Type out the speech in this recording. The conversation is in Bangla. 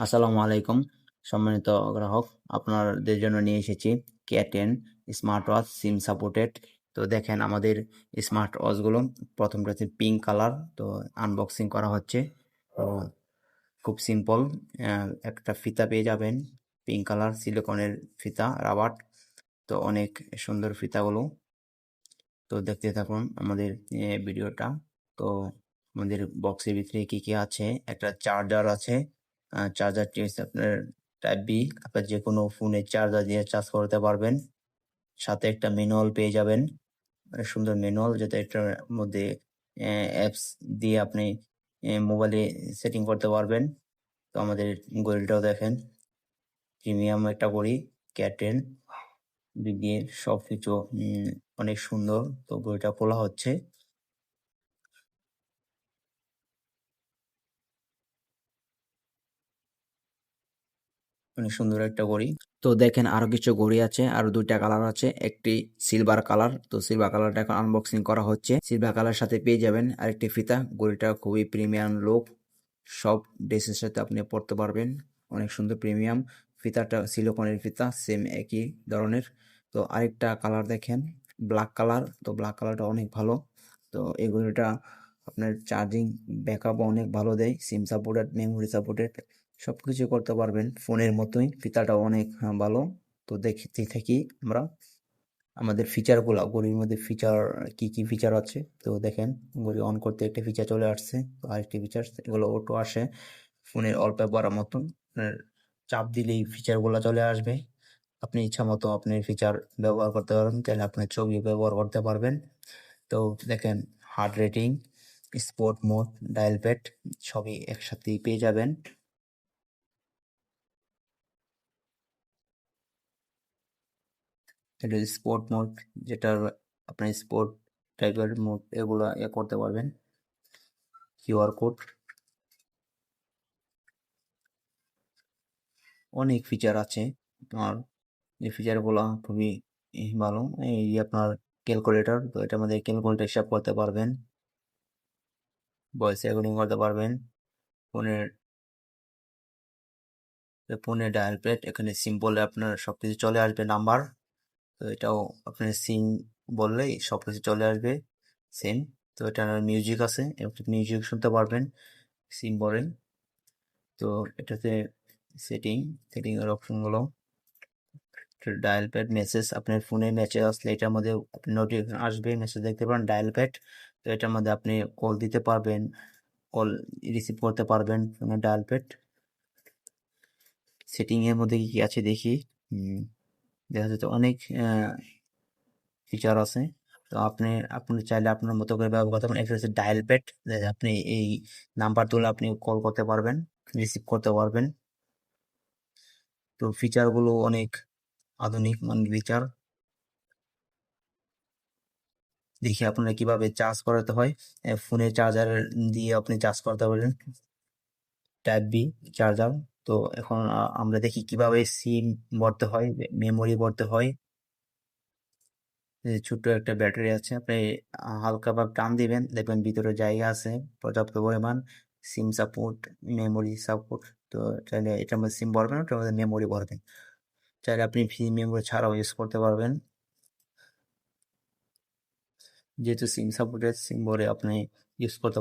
আসসালামু আলাইকুম। সম্মানিত গ্রাহক, আপনাদের জন্য নিয়ে এসেছি K ten smart watch SIM supported তো দেখেন আমাদের স্মার্ট ওয়াচগুলো প্রথমটা হচ্ছে পিঙ্ক কালার তো আনবক্সিং করা হচ্ছে। তো খুব সিম্পল একটা ফিতা পেয়ে যাবেন পিঙ্ক কালার সিলিকনের ফিতা রাবার তো অনেক সুন্দর ফিতাগুলো। তো দেখতে থাকুন আমাদের ভিডিওটা তো আমাদের বক্সের ভিতরে কি কি আছে? একটা চার্জার আছে। চার্জারটি হচ্ছে আপনার টাইপ বি আপনার যে কোনো ফোনে চার্জার দিয়ে চার্জ করতে পারবেন। সাথে একটা ম্যানুয়াল পেয়ে যাবেন। সুন্দর ম্যানুয়াল যেটা এটার মধ্যে অ্যাপস দিয়ে আপনি মোবাইলে সেটিং করতে পারবেন। তো আমাদের ঘড়িটাও দেখেন। প্রিমিয়াম একটা ঘড়ি ক্যাটেন দিক দিয়ে সব কিছু অনেক সুন্দর। তো ঘড়িটা খোলা হচ্ছে। অনেক সুন্দর একটা ঘড়ি। তো দেখেন আরও কিছু ঘড়ি আছে, আরও দুইটা কালার আছে। একটি সিলভার কালার তো সিলভার কালারটা এখন আনবক্সিং করা হচ্ছে। সিলভার কালার সাথে পেয়ে যাবেন আরেকটি ফিতা। ঘড়িটা খুবই প্রিমিয়াম লোক সব ড্রেসের সাথে আপনি পড়তে পারবেন। অনেক সুন্দর প্রিমিয়াম ফিতাটা সিলোকনের ফিতা সেম একই ধরনের। তো আরেকটা কালার দেখেন ব্ল্যাক কালার তো ব্ল্যাক কালারটা অনেক ভালো। তো এই ঘড়িটা আপনার চার্জিং ব্যাকআপ অনেক ভালো দেয়। সিম সাপোর্টেড মেমোরি সাপোর্টেড সব কিছু করতে পারবেন। ফোনের মতোই ফিতাটা অনেক ভালো। তো দেখতে থাকি আমরা। আমাদের ফিচারগুলো ঘড়ির মধ্যে ফিচার কি কি ফিচার আছে? তো দেখেন, ঘড়ি অন করতে একটা ফিচার চলে আসছে, তো আরেকটি ফিচার এগুলো অটো আসে। ফোনের অল্প পড়ার মতন চাপ দিলেই ফিচারগুলো চলে আসবে। আপনি ইচ্ছা মতো আপনি ফিচার ব্যবহার করতে পারবেন তাহলে আপনি ছবি ব্যবহার করতে পারবেন। তো দেখেন heart rating sport mode dial pad সবই একসাথেই পেয়ে যাবেন। এটা স্পোর্ট মোড যেটা আপনি স্পোর্ট টাইপের মোড এগুলো ইয়ে করতে পারবেন। কিউআর কোড অনেক ফিচার আছে। আপনার এই ফিচারগুলো খুবই ভালো। এই আপনার ক্যালকুলেটর তো এটা আমাদের ক্যালকুলেটর হিসাব করতে পারবেন। ভয়েস রেকর্ডিং করতে পারবেন। ফোনের ফোনের ডায়াল প্যাড এখানে সিম্পলে আপনার সব কিছু চলে আসবে নাম্বার তো এটাও আপনি সিন বললেই সব কিছু চলে আসবে সেম তো এটা মিউজিক আছে মিউজিক শুনতে পারবেন সিম বলেন। তো এটাতে সেটিং সেটিং এর অপশনগুলো ডায়াল প্যাড মেসেজ আপনার ফোনে মেসেজ আসলে এটার মধ্যে নোটিফিকেশন আসবে মেসেজ দেখতে পারেন ডায়াল প্যাড তো এটার মধ্যে আপনি কল দিতে পারবেন কল রিসিভ করতে পারবেন ফোনের ডায়াল প্যাড সেটিংয়ের মধ্যে কি আছে দেখি দেখা যাচ্ছে অনেক ফিচার আছে। তো আপনি আপনি চাইলে আপনার মতো করে ব্যবহার করতে পারেন। একটা ডায়াল প্যাড আপনি এই নাম্বার তুলে আপনি কল করতে পারবেন রিসিভ করতে পারবেন। তো ফিচারগুলো অনেক আধুনিক মানের ফিচার দেখি আপনারা কীভাবে চার্জ করাতে হয়। ফোনে চার্জার দিয়ে আপনি চার্জ করতে পারেন। টাইপ বি চার্জার তো এখন আমরা দেখি কীভাবে সিম ভরতে হয় মেমোরি ভরতে হয়। ছোট্ট একটা ব্যাটারি আছে, আপনি হালকা ভাবে টান দিবেন, দেখবেন ভিতরে জায়গা আছে, পর্যাপ্ত পরিমাণ সিম সাপোর্ট মেমোরি সাপোর্ট তো চাইলে এটার মধ্যে সিম ভরবেন ওটার মধ্যে মেমোরি ভরবেন। চাইলে আপনি ফ্রি মেমোরি ছাড়াও ইউজ করতে পারবেন। যেহেতু সিম সাপোর্টের সিম ভরে আপনি ইউজ করতে